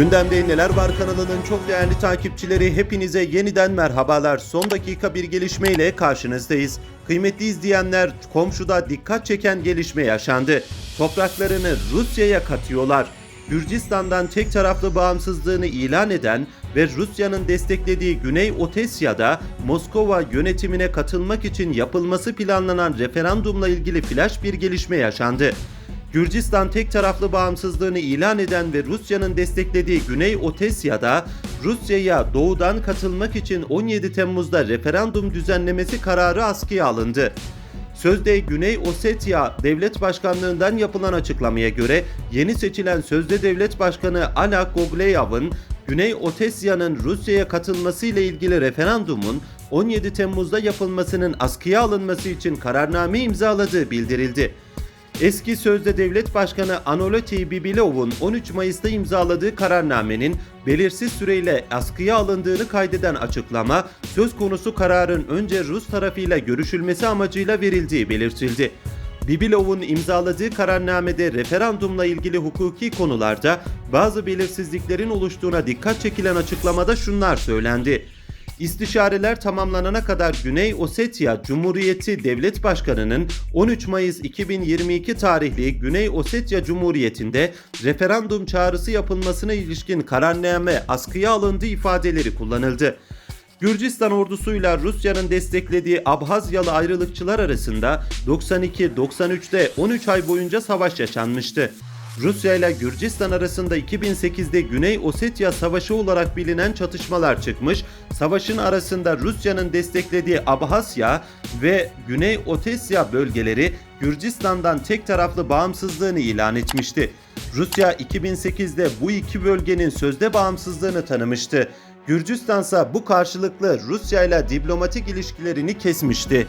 Gündemde Neler Var kanalının çok değerli takipçileri hepinize yeniden merhabalar. Son dakika bir gelişmeyle karşınızdayız. Kıymetli izleyenler komşuda dikkat çeken gelişme yaşandı. Topraklarını Rusya'ya katıyorlar. Gürcistan'dan tek taraflı bağımsızlığını ilan eden ve Rusya'nın desteklediği Güney Otesya'da Moskova yönetimine katılmak için yapılması planlanan referandumla ilgili flash bir gelişme yaşandı. Gürcistan tek taraflı bağımsızlığını ilan eden ve Rusya'nın desteklediği Güney Otesya'da Rusya'ya doğudan katılmak için 17 Temmuz'da referandum düzenlemesi kararı askıya alındı. Sözde Güney Ossetya Devlet Başkanlığından yapılan açıklamaya göre yeni seçilen sözde devlet başkanı Ala Gogleyev'in Güney Otesya'nın Rusya'ya katılması ile ilgili referandumun 17 Temmuz'da yapılmasının askıya alınması için kararname imzaladığı bildirildi. Eski sözde devlet başkanı Anoloti Bibilov'un 13 Mayıs'ta imzaladığı kararnamenin belirsiz süreyle askıya alındığını kaydeden açıklama, söz konusu kararın önce Rus tarafıyla görüşülmesi amacıyla verildiği belirtildi. Bibilov'un imzaladığı kararnamede referandumla ilgili hukuki konularda bazı belirsizliklerin oluştuğuna dikkat çekilen açıklamada şunlar söylendi. İstişareler tamamlanana kadar Güney Ossetya Cumhuriyeti Devlet Başkanı'nın 13 Mayıs 2022 tarihli Güney Ossetya Cumhuriyeti'nde referandum çağrısı yapılmasına ilişkin kararname askıya alındı ifadeleri kullanıldı. Gürcistan ordusuyla Rusya'nın desteklediği Abhazyalı ayrılıkçılar arasında 92-93'te 13 ay boyunca savaş yaşanmıştı. Rusya ile Gürcistan arasında 2008'de Güney Osetya Savaşı olarak bilinen çatışmalar çıkmış. Savaşın arasında Rusya'nın desteklediği Abhasya ve Güney Otesya bölgeleri Gürcistan'dan tek taraflı bağımsızlığını ilan etmişti. Rusya 2008'de bu iki bölgenin sözde bağımsızlığını tanımıştı. Gürcistan ise bu karşılıklı Rusya ile diplomatik ilişkilerini kesmişti.